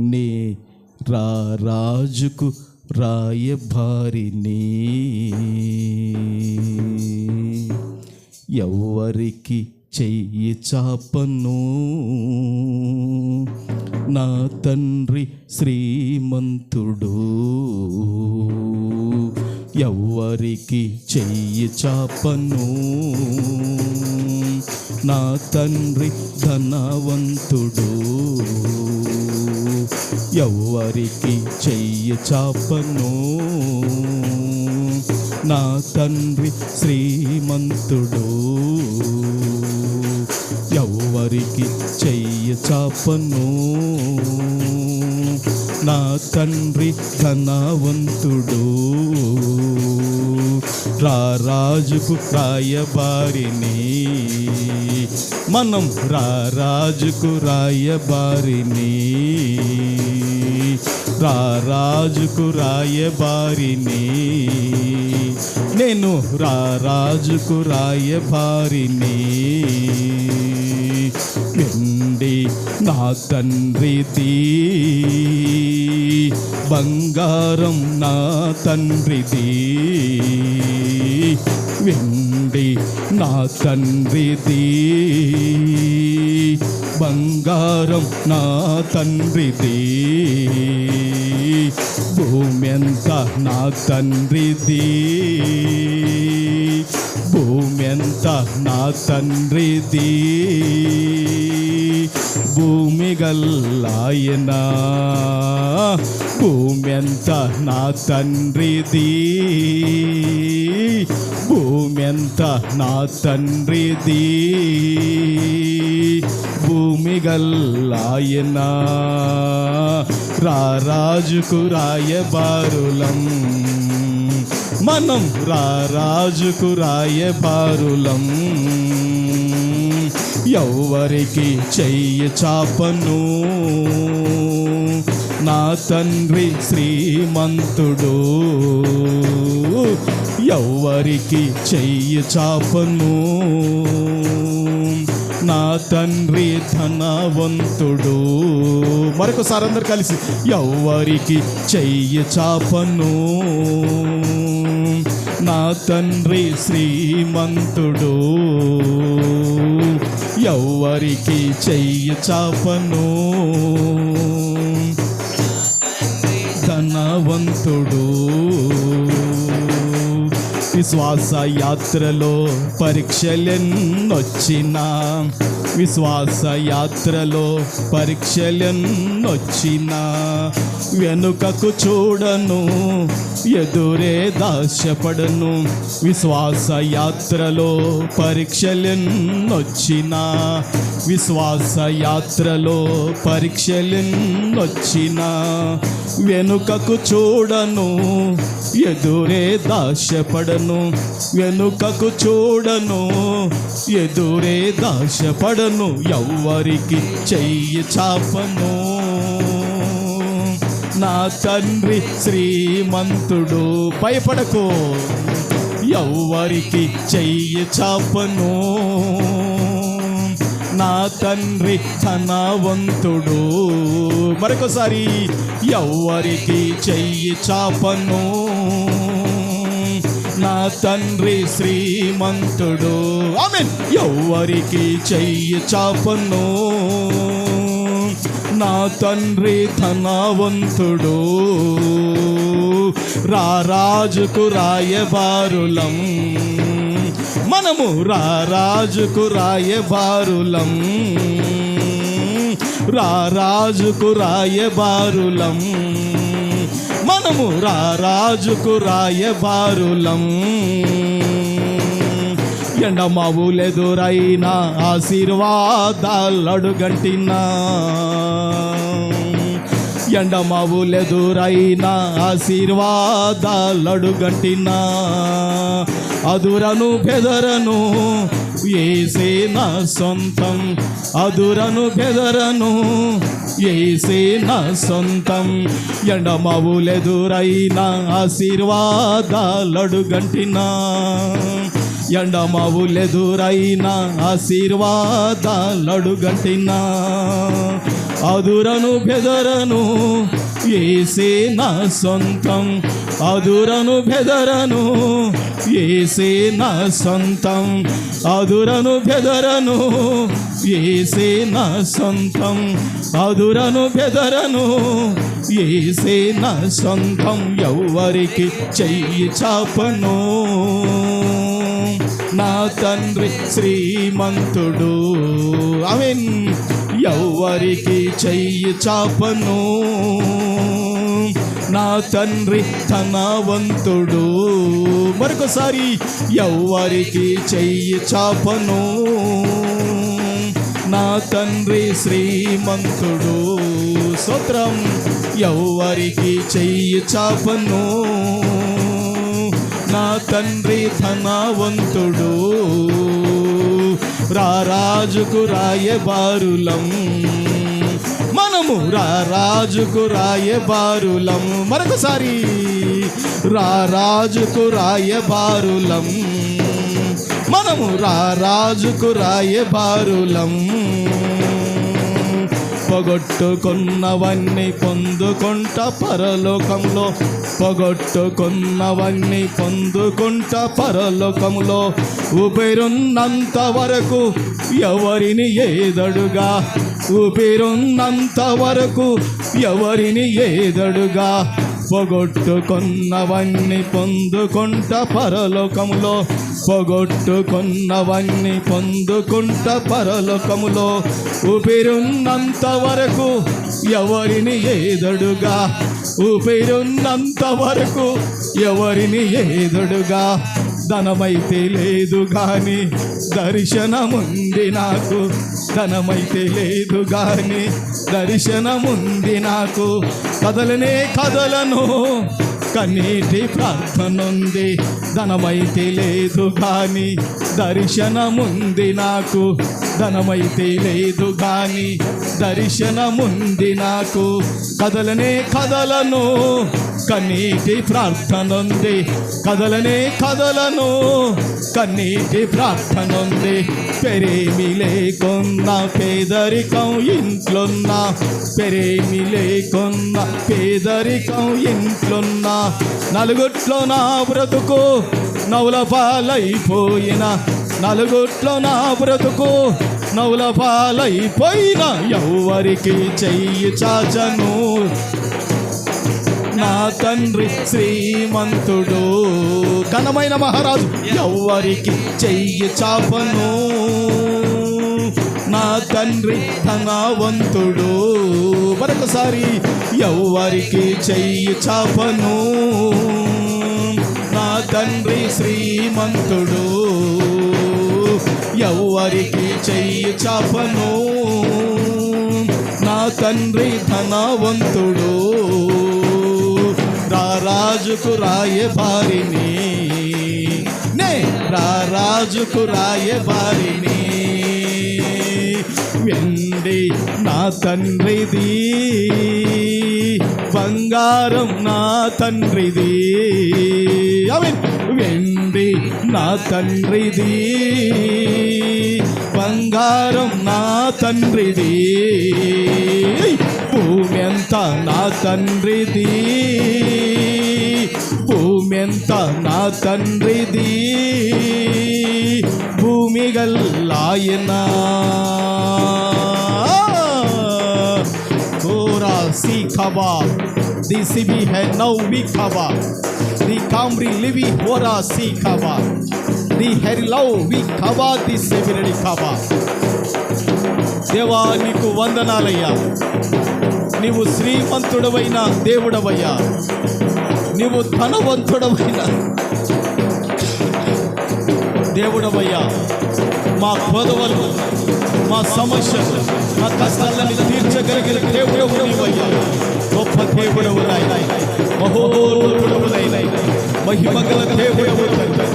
నే రా రాజుకు రాయభారిని ఎవరికి చెయ్యి చాపను. నా తండ్రి శ్రీమంతుడు. ఎవరికి చెయ్యి చాపను. నా తండ్రి ధనవంతుడు. ఎవరికి చెయ్యి చాపను? నా తండ్రి శ్రీమంతుడు. ఎవరికి చెయ్యి చాపను? నా తండ్రి ధనవంతుడు. రారాజుకు రాయబారిని. మనం రారాజుకు రాయబారిని. రాజుకు రాయబారిని నేను రారాజుకు రాయబారిని వెండి నా తండ్రిది బంగారం నా తండ్రిది వెండి నా తండ్రిది బంగారం నా తండ్రిది భూమి ఎంత నా తండ్రిది. భూమి ఎంత నా తండ్రిది. భూమి గల్లాయనా భూమి ఎంత నా తండ్రిది. భూమి ఎంత నా తండ్రిది. భూమిగల్లాయనా? రారాజుకు రాయబారులం. మనం రారాజుకు రాయబారులం. ఎవరికి చెయ్యి చాపను? నా తండ్రి శ్రీమంతుడు. ఎవరికి చెయ్యి చాపను? నా తండ్రి ధనవంతుడు. మరొకసారి అందరు కలిసి ఎవరికి చెయ్యి చాపను? నా తండ్రి శ్రీమంతుడు. ఎవరికి చెయ్యి చాపను? ధనవంతుడు. విశ్వాస యాత్రలో పరీక్షలెన్నొచ్చినా విశ్వాస యాత్రలో పరీక్షలెన్నొచ్చినా వెనుకకు చూడను ఎదురే దాశపడను విశ్వాస యాత్రలో పరీక్షలెన్నొచ్చినా విశ్వాస యాత్రలో పరీక్షలెన్నొచ్చినా వెనుకకు చూడను ఎదురే దాశపడను వెనుకకు చూడను ఎదురే దాశపడను ఎవ్వరికి చెయ్యి చాపను. నా తండ్రి శ్రీమంతుడు భయపడకు. ఎవ్వరికి చెయ్యి చాపను. నా తండ్రి ధనవంతుడు. మరొకసారి ఎవరికి చెయ్యి చాపను. నా తండ్రి శ్రీమంతుడు. ఆమెన్. ఎవరికి చెయ్యి చాపను. నా తండ్రి ధనవంతుడు. రారాజుకు రాయబారులం. మనము రారాజుకు రాయబారులం రారాజుకు రాయబారులం మనము రారాజుకు రాయబారులం ఎండమావులెదురైన ఆశీర్వాదాలడుగంటినా. ఎండమావులెదురైన ఆశీర్వాదాలడుగంటినా అదురను బెదరను ఏసే నా సొంతం? అదురను బెదరను ఏసే నా సొంతం? ఎండమావులెదురైన ఆశీర్వాదాలడుగంటినా ఎండమావులెదురైన ఆశీర్వాదాలడుగంటినా అదురను బెదరను ఏసే నా సొంతం. అదురను బెదరను ఏసే నా సొంతం. అదురను బెదరను ఏసే నా సొంతం. అదురను బెదరను ఏసే నా సొంతం. ఎవరికి చెయ్యి చాపను. నా తండ్రి శ్రీమంతుడు. ఆమెన్. ఎవరికి చెయ్యి చాపను? నా తండ్రి ధనవంతుడు. మరొకసారి ఎవరికి చెయ్యి చాపను? నా తండ్రి శ్రీమంతుడు. సూత్రం ఎవరికి చెయ్యి చాపను? నా తండ్రి ధనవంతుడు. రారాజుకు రాయబారులం మనము రారాజుకు రాయబారులం మరొకసారి. రారాజుకు రాయబారులం మనము రారాజుకు రాయబారులం పొగొట్టుకున్నవన్నీ పొందుకుంట పరలోకంలో పొగొట్టుకున్నవన్నీ పొందుకుంట పరలోకములో ఊపిరున్నంత వరకు ఎవరిని ఏదడుగా? ఊపిరున్నంత వరకు ఎవరిని ఏదడుగా? పొగొట్టుకున్నవన్నీ పొందుకుంట పరలోకములో పొగొట్టుకున్నవన్నీ పొందుకుంట పరలోకములో. ఊపిరున్నంత వరకు ఎవరిని ఏదడుగా? ఊపిరున్నంత వరకు ఎవరిని ఏదడుగా? ధనమైతే లేదు గాని దర్శనముంది నాకు. ధనమైతే లేదు గాని దర్శనముంది నాకు. కదలనే కదలను కన్నీటి ప్రార్థనుంది. ధనమైతే లేదు కానీ దర్శనముంది నాకు. ధనమైతే లేదు కానీ దర్శనముంది నాకు. కదలనే కదలను కన్నీటి ప్రార్థనుంది. కదలనే కదలను కన్నీటి ప్రార్థనుంది. పెరేమి లేకున్న పేదరికం ఇంట్లోన్నా. పెరేమి లేకున్నా పేదరికం ఇంట్లోన్నా. నలుగుట్లో నా బ్రతుకు నవ్వుల పాలైపోయిన నలుగుట్లో నా బ్రతుకు నవ్వుల పాలైపోయిన ఎవరికి చెయ్యి చాచను. నా తండ్రి శ్రీమంతుడు. ఘనమైన మహారాజు ఎవ్వరికి చెయ్యి చాపను. నా తండ్రి ధనవంతుడు. మరొకసారి ఎవరికి చెయ్యి చాపను. నా తండ్రి శ్రీమంతుడు. ఎవరికి చెయ్యి చాపను. నా తండ్రి ధనవంతుడు. రారాజుకు రాయే బారిని నే రారాజుకు రాయే బారిని వెండి నా తండ్రిది బంగారం నా తండ్రిది అవి వెండి నా తండ్రిది బంగారం నా తండ్రిది భూమి అంతా నా తండ్రిది భూమి అంతా నా తండ్రిది భూమి గల్లాయనా kaba, the sibi hai now we kaba, the kamri livi Hora si kaba, the herilau we kaba the sevirani kaba. దేవా నీకు వందనాలయ్యా నీవు శ్రీమంతుడవైన దేవుడవయ్యా నీవు ధనవంతుడవైన దేవుడవయ్యా మా గోధవలు మా సమస్యలు మా కష్టాలని తీర్చగలిగిన దేవుడవు నీవయ్యా. గొప్ప దేవుడవు నాయన మహోన్నతుడవు మహిమ గల దేవుడవు తండ్రి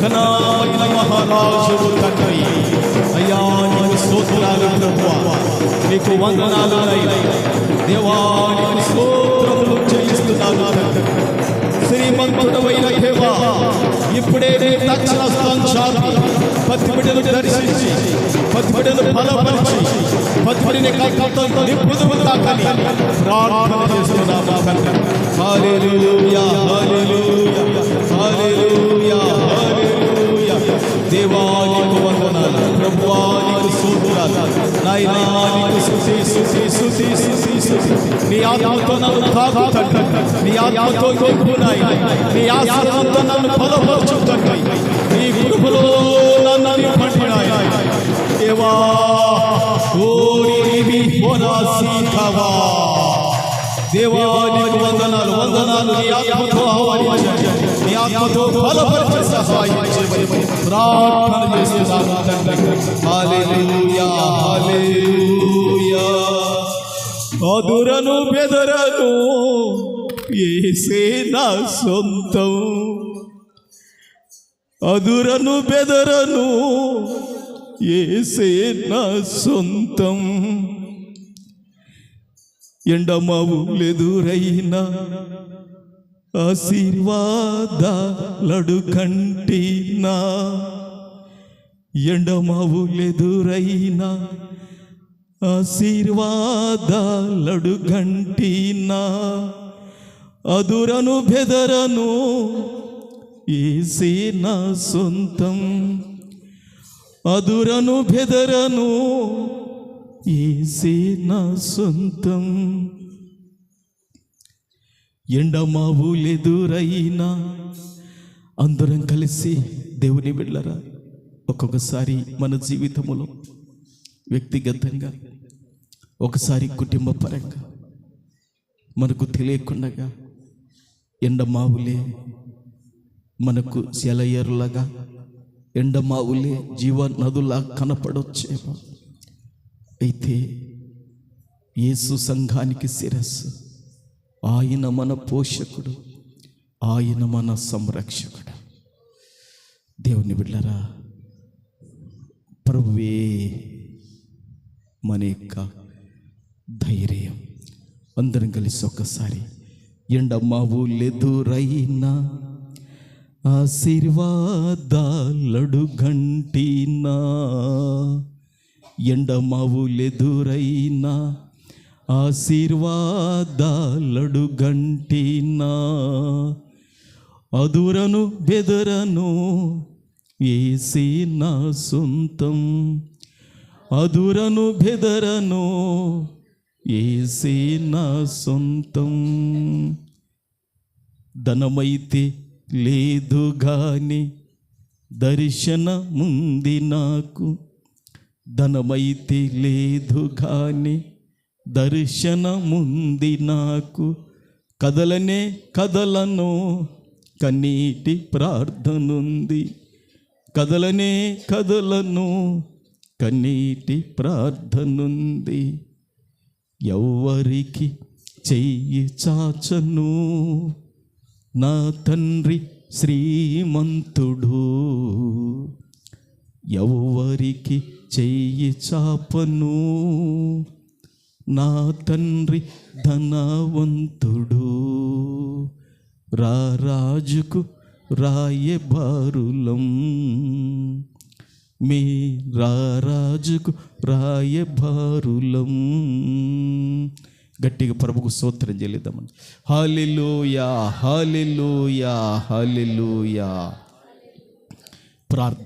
ఘనమైన మహారాజువు తండ్రి. అయ్యా నీకు స్తోత్రాలు ప్రభువా. నీకు వందనాలు నాయన దేవా నీకు స్తోత్రములు చెల్లిస్తున్నాను తండ్రి. శ్రీమంతుడవైన దేవా ఇప్పుడే నీ తక్షణ చాపి పత్తి దర్శించి పత్తి బలపరిచి పత్తి పడిన కష్టంతో నిప్పుదుము ప్రార్థన చేస్తున్నాము? తండ్రి హల్లెలూయా హల్లెలూయా హల్లెలూయా హల్లెలూయా. దేవానికి వందనాలు ప్రభువానికి స్తోత్రాలు నాయనా నీకు స్తుతి స్తుతి స్తుతి స్తుతి స్తుతి నీ ఆత్మతో నన్ను తాకు తండ్రి నీ ఆత్మతో నింపు నాయనా నీ ఆత్మతో నన్ను బలపరచు తండ్రి నీ కృపలో నన్ను నింపండి నాయనా దేవా ఓరి నివి ఓనాసీతవా దేవానికి వందనాలు వందనాలు నీ ఆత్మతో ఆహ్వానించండి నీ ఆత్మతో బలపరిచే సహాయం చేయమని ప్రార్థన చేస్తున్నాను. తండ్రి హల్లెలూయా హల్లెలూయా. అదురను బెదరను ఏసే నా సొంతం. అదురను బెదరను ఏసే నా సొంతం. ఎండమవులెదురైన ఆశీర్వాదాలడు కంటినా ఎండమవులెదురైన ఆశీర్వాదాలడు గంటినా అదురను బెదరను ఏసే నా సొంతం. అదురను బెదరను ఏసే నా సొంతం. ఎండమావులెదురైనా అందరం కలిసి దేవుని బిడ్డరా ఒక్కొక్కసారి మన జీవితములో వ్యక్తిగతంగా ఒకసారి కుటుంబ పరంగా మనకు తెలియకుండగా ఎండమావులే మనకు సెలయరులాగా ఎండమావులే జీవ నదులా కనపడొచ్చేమో. అయితే యేసు సంఘానికి శిరస్సు. ఆయన మన పోషకుడు ఆయన మన సంరక్షకుడు. దేవుని బిడ్డరా ప్రభువే మన యొక్క ధైర్యం. అందరం కలిసి ఒక్కసారి ఎండమావులెదురైనా ఆశీర్వాదాలడు గంటినా ఎండమావులెదురైనా ఆశీర్వాదాలడు గంటినా అదురను బెదరను ఏసే నా సొంతం. అదురను బెదరను ఏసే నా సొంతం. ధనమైతే లేదు గాని దర్శనముంది నాకు. ధనమైతే లేదు కానీ దర్శనముంది నాకు. కదలనే కదలను కన్నీటి ప్రార్థనుంది. కదలనే కదలను కన్నీటి ప్రార్థనుంది. ఎవ్వరికి చెయ్యి చాచను. నా తండ్రి శ్రీమంతుడు. ఎవ్వరికి చెయ్యి చాపను. నా తండ్రి ధనవంతుడు. రా రాజుకు రాయబారులం మీ రారాజుకు రాయబారులం గట్టిగా ప్రభుకు స్తోత్రం చెల్లిద్దామండి. హాలిలోయా హాలిలోయా హాలిలోయా ప్రార్థన